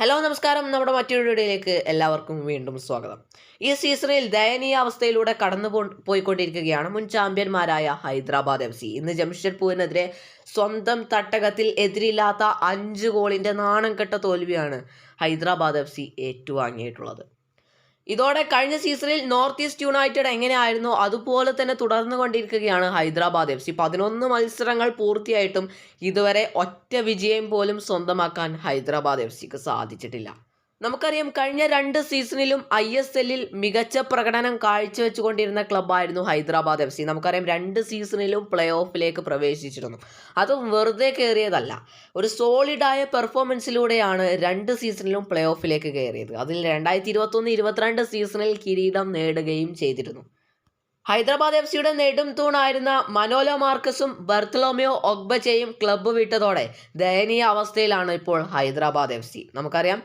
Hello നമസ്കാരം. നമ്മുടെ മറ്റൊരു വീഡിയോയിലേക്ക് എല്ലാവർക്കും വീണ്ടും സ്വാഗതം. ഈ സീസണിൽ ദയനീയ അവസ്ഥയിലൂടെ കടന്നു പോയിക്കൊണ്ടിരിക്കുകയാണ് മുൻ ചാമ്പ്യന്മാരായ ഹൈദരാബാദ് എഫ് സി. ഇന്ന് ജംഷഡ്പൂരിനെതിരെ സ്വന്തം തട്ടകത്തിൽ എതിരില്ലാത്ത അഞ്ച് ഗോളിന്റെ നാണം കെട്ട തോൽവിയാണ് ഹൈദരാബാദ് എഫ് സി ഏറ്റുവാങ്ങിയിട്ടുള്ളത്. ഇതോടെ കഴിഞ്ഞ സീസണിൽ നോർത്ത് ഈസ്റ്റ് യുണൈറ്റഡ് എങ്ങനെയായിരുന്നു? അതുപോലെ തന്നെ തുടർന്നു കൊണ്ടിരിക്കുകയാണ് ഹൈദരാബാദ് എഫ് സി. പതിനൊന്ന് മത്സരങ്ങൾ പൂർത്തിയായിട്ടും ഇതുവരെ ഒറ്റ വിജയം പോലും സ്വന്തമാക്കാൻ ഹൈദരാബാദ് എഫ് സിക്ക് സാധിച്ചിട്ടില്ല. നമുക്കറിയാം കഴിഞ്ഞ രണ്ട് സീസണിലും ഐ എസ് എല്ലിൽ മികച്ച പ്രകടനം കാഴ്ചവെച്ചുകൊണ്ടിരുന്ന ക്ലബ്ബായിരുന്നു ഹൈദരാബാദ് എഫ് സി. നമുക്കറിയാം രണ്ട് സീസണിലും പ്ലേ ഓഫിലേക്ക് പ്രവേശിച്ചിരുന്നു. അതും വെറുതെ കയറിയതല്ല. ഒരു സോളിഡായ പെർഫോമൻസിലൂടെയാണ് രണ്ട് സീസണിലും പ്ലേ ഓഫിലേക്ക് കയറിയത്. അതിൽ രണ്ടായിരത്തി ഇരുപത്തൊന്ന് ഇരുപത്തിരണ്ട് സീസണിൽ കിരീടം നേടുകയും ചെയ്തിരുന്നു. ഹൈദരാബാദ് എഫ് സിയുടെ നെടും തൂണായിരുന്ന മനോലോ മാർക്കസും ബർത്തലോമിയോ ഒഗ്ബച്ചയും ക്ലബ്ബ് വിട്ടതോടെ ദയനീയ അവസ്ഥയിലാണ് ഇപ്പോൾ ഹൈദരാബാദ് എഫ് സി. നമുക്കറിയാം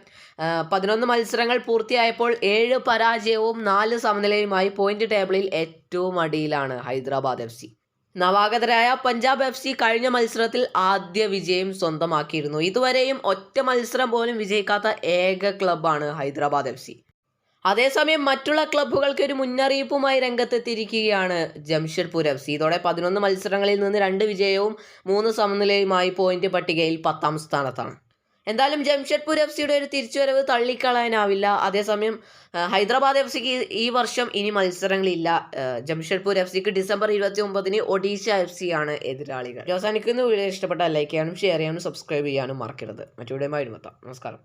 പതിനൊന്ന് മത്സരങ്ങൾ പൂർത്തിയായപ്പോൾ ഏഴ് പരാജയവും നാല് സമനിലയുമായി പോയിന്റ് ടേബിളിൽ ഏറ്റവും അടിയിലാണ് ഹൈദരാബാദ് എഫ് സി. നവാഗതരായ പഞ്ചാബ് എഫ് സി കഴിഞ്ഞ മത്സരത്തിൽ ആദ്യ വിജയം സ്വന്തമാക്കിയിരുന്നു. ഇതുവരെയും ഒറ്റ മത്സരം പോലും വിജയിക്കാത്ത ഏക ക്ലബ്ബാണ് ഹൈദരാബാദ് എഫ് സി. അതേസമയം മറ്റുള്ള ക്ലബ്ബുകൾക്ക് ഒരു മുന്നറിയിപ്പുമായി രംഗത്തെത്തിയിരിക്കുകയാണ് ജംഷഡ്പൂർ എഫ് സി ഇതോടെ പതിനൊന്ന് മത്സരങ്ങളിൽ നിന്ന് രണ്ട് വിജയവും മൂന്ന് സമനിലയുമായി പോയിന്റ് പട്ടികയിൽ പത്താം സ്ഥാനത്താണ്. എന്തായാലും ജംഷഡ്പൂർ എഫ് സിയുടെ ഒരു തിരിച്ചുവരവ് തള്ളിക്കളയാനാവില്ല. അതേസമയം ഹൈദരാബാദ് എഫ് സിക്ക് ഈ വർഷം ഇനി മത്സരങ്ങളില്ല. ജംഷഡ്പൂർ എഫ് സിക്ക് ഡിസംബർ ഇരുപത്തി ഒമ്പതിന് ഒഡീഷ എഫ് സി ആണ് എതിരാളികൾ. അവസാനിക്കുന്ന. വീഡിയോ ഇഷ്ടപ്പെട്ടാൽ ലൈക്ക് ചെയ്യാനും ഷെയർ ചെയ്യാനും സബ്സ്ക്രൈബ് ചെയ്യാനും മറക്കരുത്. മറ്റു വീഡിയോ നമസ്കാരം.